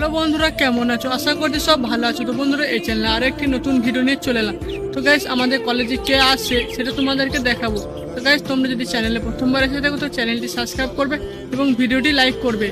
Hello বন্ধুরা, কেমন আছো? আশা করছি সব ভালো আছো। তো বন্ধুরা, এই চ্যানেলে আরও একটি নতুন ভিডিও নিয়ে চলে এলাম। তো গাইস আমাদের কলেজে কে আসছে সেটা তোমাদেরকে দেখাবো। তো গাইস তোমরা যদি চ্যানেলে প্রথমবার এসে থাকো, তো চ্যানেলটি সাবস্ক্রাইব করবে এবং ভিডিওটি লাইক করবে।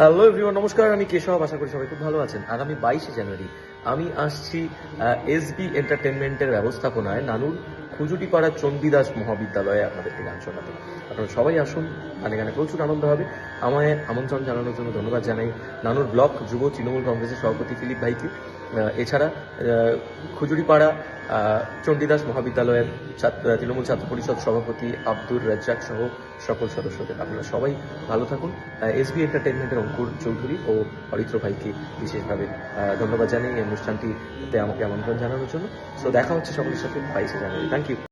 হ্যালো এভরিওয়ান নমস্কার, আমি কেশব, আশা করি সবাই খুব ভালো আছেন। আগামী বাইশে জানুয়ারি আমি আসছি এসবি এন্টারটেনমেন্টের ব্যবস্থাপনায় নানুর খুজুটিপাড়া চণ্ডীদাস মহাবিদ্যালয়ে আপনাদেরকে গান শোনাতে। আপনারা সবাই আসুন গানে গানে প্রচুর আনন্দ হবে। আমায় আমন্ত্রণ জানানোর জন্য ধন্যবাদ জানাই নানুর ব্লক যুব তৃণমূল কংগ্রেসের সভাপতি ফিলিপ ভাইকে। এছাড়া খুজুরিপাড়া চণ্ডীদাস মহাবিদ্যালয়ের ছাত্র তৃণমূল ছাত্র পরিষদ সভাপতি আব্দুর রাজ্জাক সহ সকল সদস্যদের। আপনারা সবাই ভালো থাকুন। এস এসবি এন্টারটেনমেন্টের অঙ্কুর চৌধুরী ও অরিত্র ভাইকে বিশেষভাবে ধন্যবাদ জানাই এই অনুষ্ঠানটিতে আমাকে আমন্ত্রণ জানানোর জন্য। সো দেখা হচ্ছে সকলের সাথে বাইশে জানুয়ারি। Thank you